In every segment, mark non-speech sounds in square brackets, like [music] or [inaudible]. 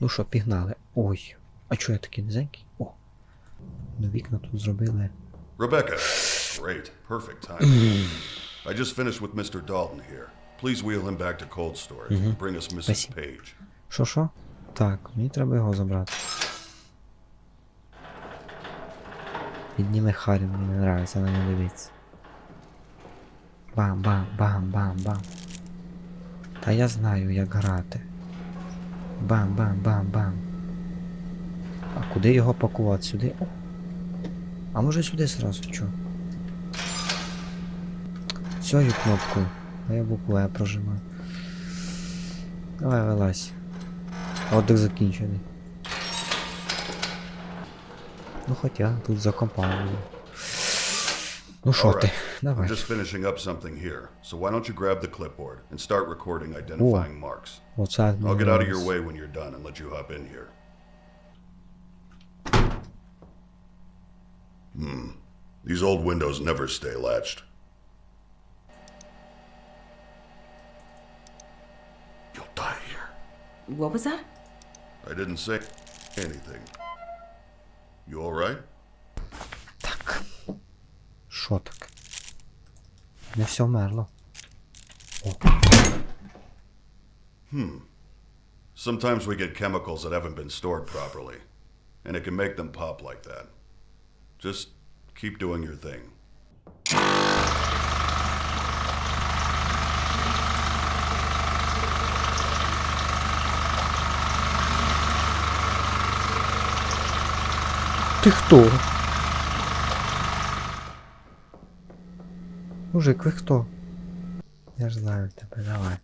Ну що, пігнали. Ой. А чого я такий низенький? О. Ну вікна тут зробили. Rebecca. Great. Perfect timing. I just finished with Mr. Dalton here. Please wheel him back to cold storage and bring us Mrs. Спасибо. Page. Що що? Так, мені треба його забрати. Підніми Харі, мені не нравиться на нього дивитися. Бам, бам, бам, бам, бам. Та я знаю, як грати. Бам, бам, бам, бам. А куди його пакувати? Сюди? А може сюди зразу, чо? Цю кнопку. А я букву Е прожимаю. Давай вилазь. Отдих закінчений. Ну хоча тут закопали. Ну що ти? I'm Давай. just finishing up something here, so why don't you grab the clipboard and start recording identifying marks? Оце I'll get out of your мені way when you're done and let you hop in here. Hmm. These old windows never stay latched. You'll die here. What was that? I didn't say anything. You all right? Так. Що так? Не все вмерло. О, Sometimes we get chemicals that haven't been stored properly, and it can make them pop like that. Just keep doing your thing. Ти хто? Мужик, ви хто? Я ж знаю тебе, давай.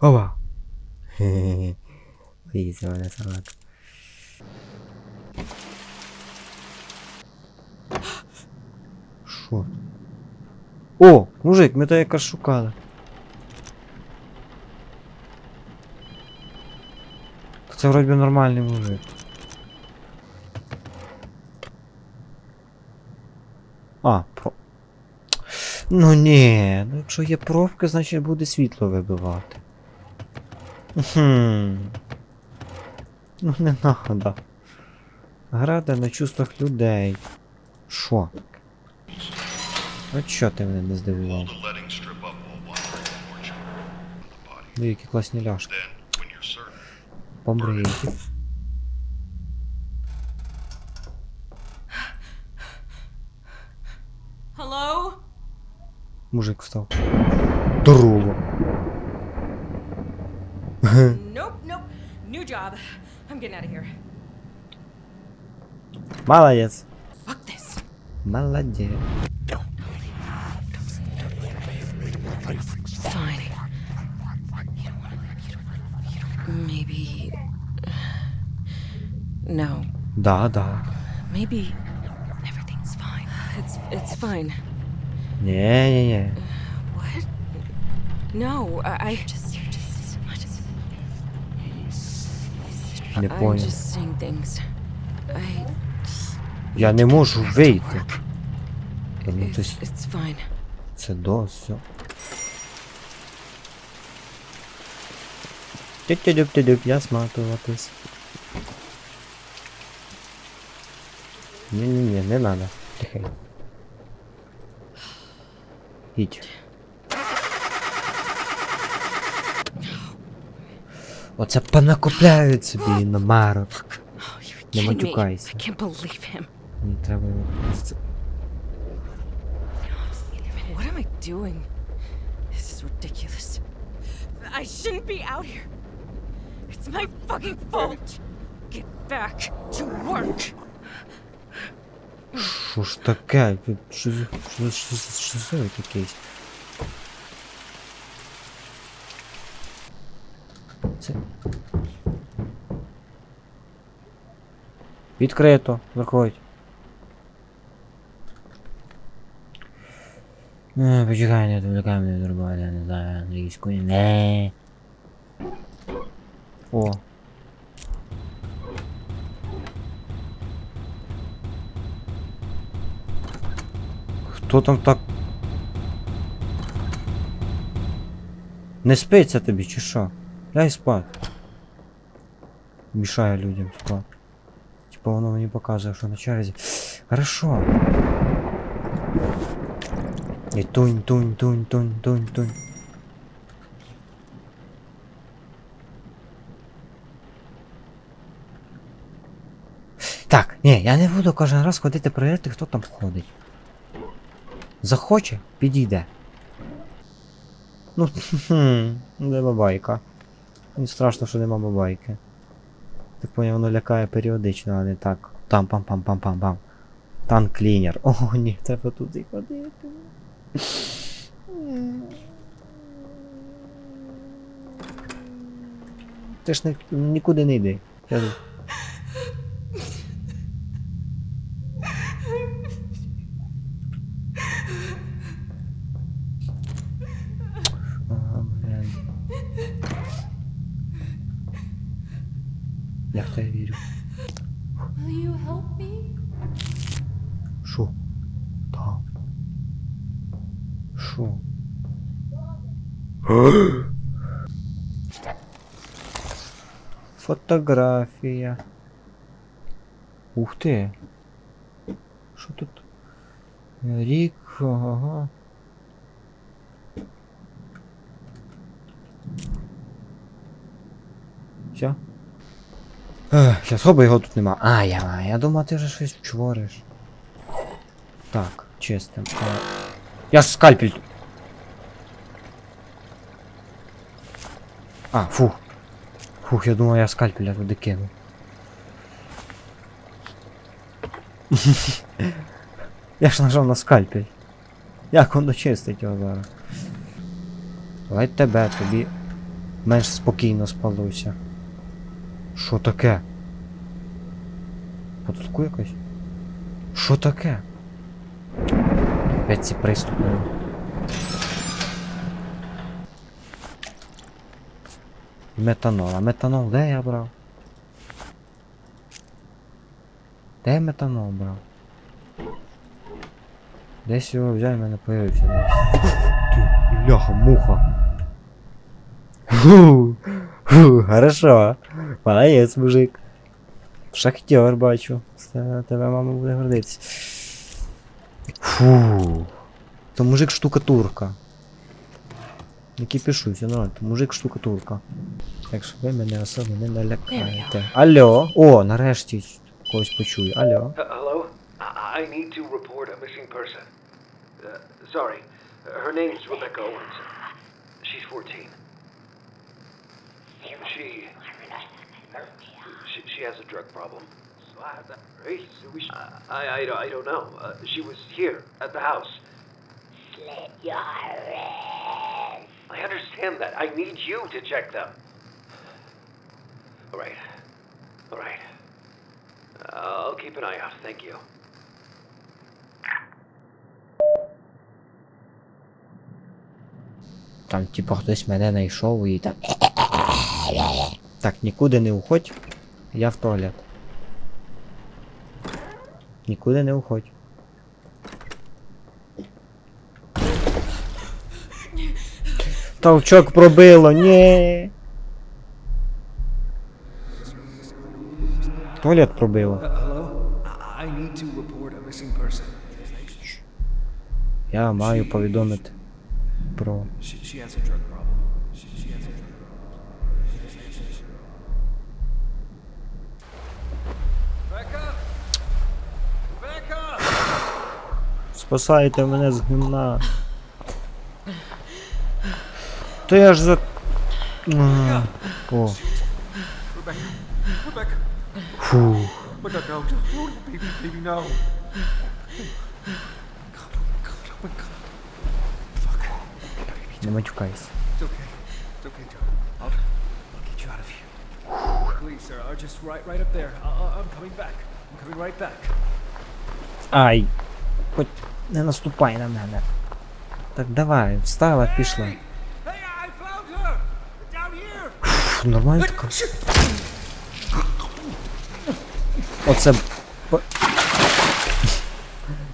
Ова! Хе-хе-хе. Собака. Що? О, мужик, ми то якраз шукали. Це вроді нормальний мужик. А, про. Ну ні, ну якщо є пробки, значить буде світло вибивати. Хм. Ну не надо. Грати на чувствах людей. Що? От що ти мене не здивував? Ну які класні ляшки. Then, when you're certain, Побрийки. Hello? Мужик встав. Здорово. Nope, nope. New job. I'm getting out of here. Молодець. Fuck this. Молодець. Fine. Maybe. No. Да, да. Maybe everything's fine. It's it's fine. Ні, ні, ні. What? No, I, just you're just I just Не I'm понял. just saying things. I Я не можу вийти. Та Ну, it's, то есть it's fine. це до все. Тюк-тюк-тюк, я сматуватись. Ні-ні-ні, не надо. Тихай. Їдь. Оце понакопляють собі на марок. Oh, you're Не kidding me. матюкайся. I can't believe him. Мені треба його просто- What am I doing? This is ridiculous. I shouldn't be out here. It's my fucking fault. Get back to work. Що ж таке? Що за якийсь? Це... Відкрито, заходь. Не, почекай, не відволікай мене від я не знаю англійської. Не. О. Хто там так? Не спиться тобі, чи що? Ляй спати. мішає людям, типа. Типа воно мені показує, що на черзі. Хорошо. І тунь, тунь, тунь, тунь, тунь, тунь. Так, ні, я не буду кожен раз ходити перевіряти, хто там ходить. Захоче, підійде. Ну, [laughs] де бабайка. Мені страшно, що нема бабайки. Так поняв, воно лякає періодично, а не так. Там пам пам пам пам пам. Танк клінер. О, ні, треба туди ходити. Ти ж не, нікуди не йди. Я... тут. Ага, блін. Я в тебе вірю. Will you help me? Шо? Там. Шо? Фотографія. Ух ти. Що тут? Рік, ага. Все? Сейчас хоба його тут нема. А, я, я думав, ти вже щось вчвориш. Так, чистим. А, Я скальпель. А, фух. Фух, я думав, я скальпеля туди кину. [laughs] я ж нажав на скальпель. Як воно чистить його зараз? Давай тебе, тобі менш спокійно спалося. Що таке? Потутку якось? Що таке? Опять ці приступи. Метанол. А метанол де я брав? Де я метанол брав? Десь його взяв і мене появився десь. Ти, бляха, муха. Фу, хорошо. Молодець, мужик. Шахтер бачу. З тебе, тебе мама буде гордитися. Фу. То мужик штукатурка. Не кипішуйся, ну, то мужик штукатурка. Так що ви мене особо не налякаєте. Алло! О, нарешті когось почую. Алло. Uh, hello? I, need to report a missing person. Uh, sorry. Her name's Rebecca Owens. She's 14. She, she. She has a drug problem. I, I, I, don't- I don't know. Uh, she was here at the house. Slit your wrist. I understand that. I need you to check them. All right. All right. I'll keep an eye out. Thank you. Там, типа, хтось мене знайшов і там. Так, нікуди не уходь. Я в туалет. Нікуди не уходь. Толчок пробило, ні. Туалет пробило. Я маю повідомити про. She, she has a drug problem. She, she has a drug Rebecca! Rebecca! Спасайте мене з гімна. То я ж за. О, фу. Oh, oh. Не матюкайся. Uh. Uh. Ай. Хоч не наступай на мене. Так давай, встала, пішла. Фу, нормально така. Оце.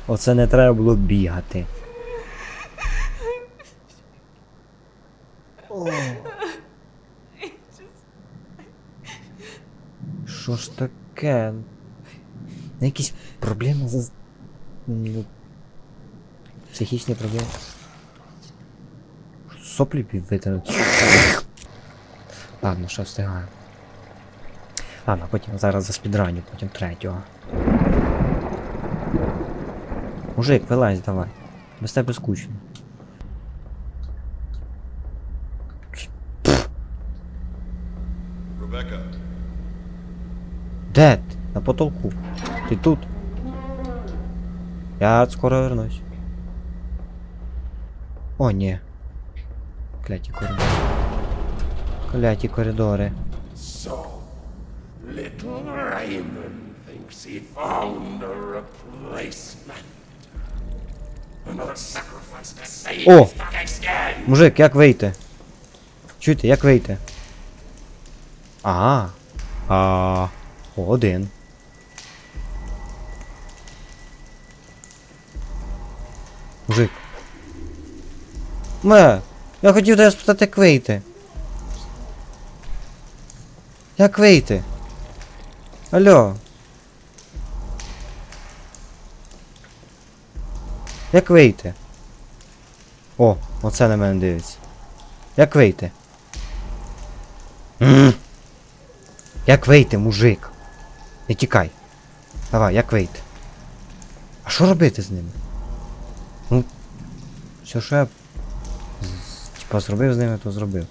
Оце не треба було бігати. Що ж таке? Ну, Якісь проблеми з. Психічні проблеми. Соплі витягнуть. Ладно, що встигаю. Ладно, потім зараз за спідраню, потім третього. Мужик, вилазь давай. Без тебе скучно. Rebecca, Де ти? На потолку. Ти тут? Я скоро вернусь. О, ні. Кляті коридори. Кляті коридори. So, little Raymond thinks he found a replacement. Another sacrifice to save О! his fucking skin. Мужик, як вийти? Чуєте, як вийти? Ага. А. Один. Мужик. Ме, я хотів тебе спитати, як вийти. Як вийти? Алло. Як вийти? О, оце на мене дивиться. Як вийти? М. Як вийти, мужик? Не тікай. Давай, як вийти? А що робити з ними? Ну. Все, що я. Типа зробив з ними, то зробив.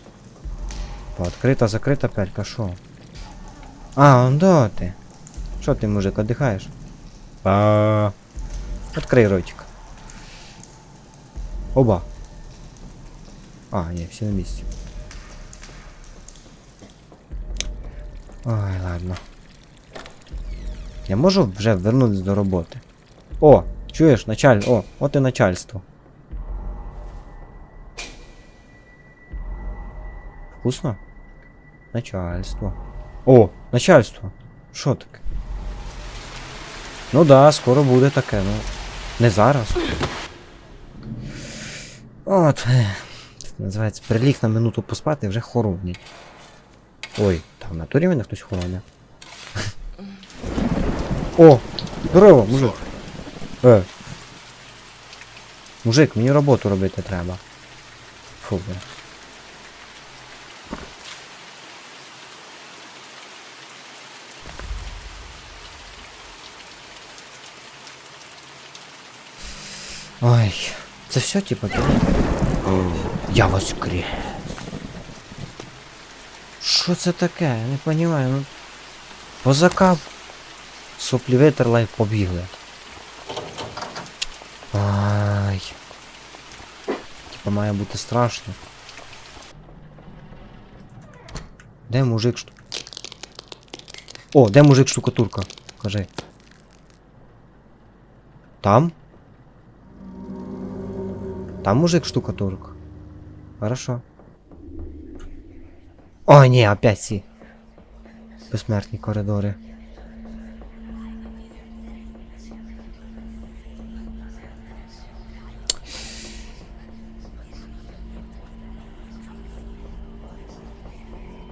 Типа, відкрита, закрита пелька, що? А, он до ти. Що ти, мужик, віддихаєш? А. Відкрий ротик. Оба. А, ні, всі на місці. Ой, ладно. Я можу вже вернутися до роботи. О, чуєш, началь... О, от і начальство. Вкусно? Начальство. О, начальство. Що таке? Ну да, скоро буде таке, ну. Не зараз. От. Це називається приліг на минуту поспати вже хоронять. Ой, там в натурі мене хтось хоронить. О! Здорово, мужик. Е. Мужик, мені роботу робити треба. Фу, бля. Ой, це все типа? Я воскрес. Що це таке? Не понимаю, ну. Позакап. Соплі витерла і побігли. Ай. Типа має бути страшно. Де мужик шту... О, де мужик штукатурка? Кажи. Там? Там мужик штукатурка. Хорошо. О, ні, опять ці. Безсмертні коридори.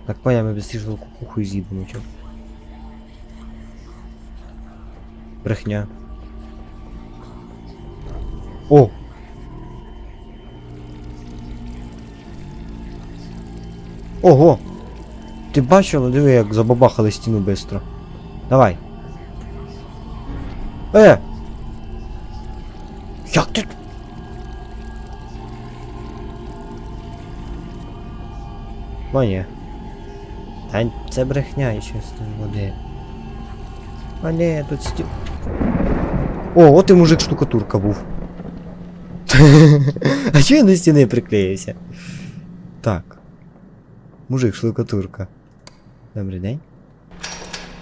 Так понял, ми быстріше в кукуху з'їдемо, чо. Брехня. О! Ого! Ти бачила, диви, як забабахали стіну бистро. Давай. Е! Як ти? О, ні. Та це брехня і чесно води. А ні, тут сті... О, от і мужик штукатурка був. [laughs] а чого я до стіни приклеївся? Так. Мужик штукатурка. Добрий день.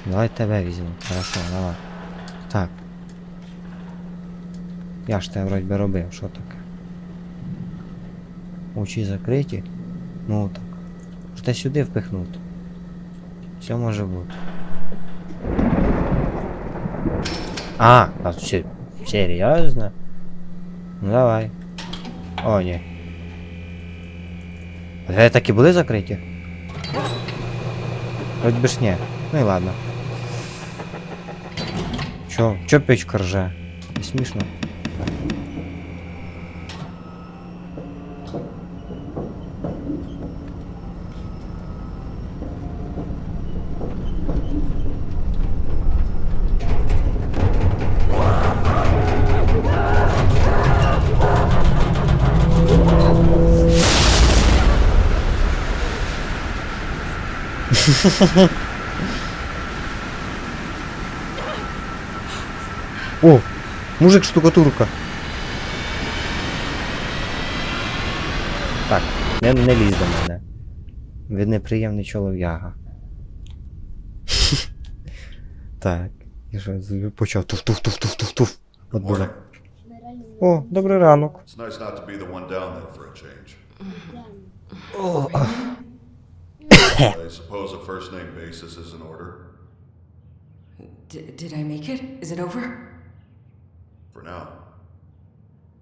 Давай тебе візьму. Хорошо, давай. Так. Я ж тебе вроді би робив, що таке? Очі закриті. Ну так. Можете сюди впихнути. Все може бути. А, а все, серйозно? Ну давай. О, ні. Ви так і були закриті? Вроде бы ж не. Ну и ладно. Чё? Чё печка ржа? Не смешно. О! Мужик штукатурка. Так, не, не лізь до мене. Ви неприємний чолов'яга. [laughs] так. Що з- почав туф-туф-туф-туф-туф-туф. От було. О, добрий ранок. It's I suppose a first name basis is in order. D- did I make it? Is it over? For now.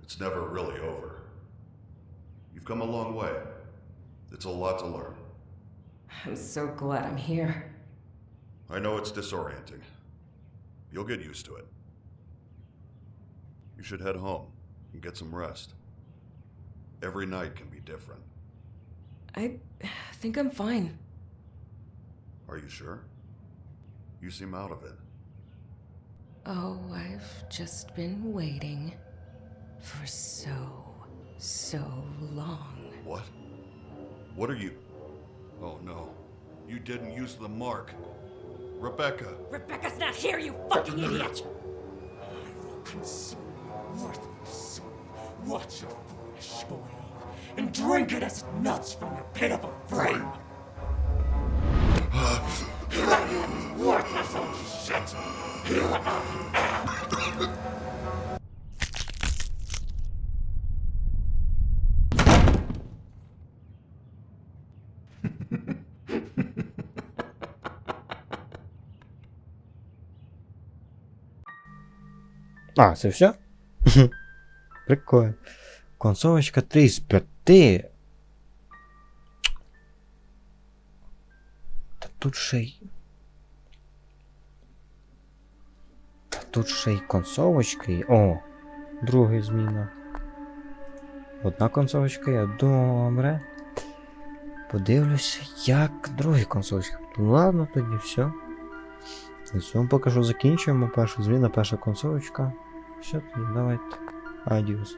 It's never really over. You've come a long way. It's a lot to learn. I'm so glad I'm here. I know it's disorienting. You'll get used to it. You should head home and get some rest. Every night can be different. I think I'm fine. Are you sure? You seem out of it. Oh, I've just been waiting for so, so long. What? What are you? Oh no. You didn't use the mark. Rebecca. Rebecca's not here, you fucking idiot! I will Consume worthless soul. Watch your flesh boil and drink it as it melts from your pitiful frame. worthless old shit. А, це все? Прикольно. Концовочка 3 з 5. Та тут ще й. Та тут ще й концовочка є. О! Друга зміна. Одна концовочка є. Добре. Подивлюся, як другі концовочки. Ладно, тоді все. На цьому поки що закінчуємо. Перша зміна, перша концовочка. Все, тоді давайте. Адіос.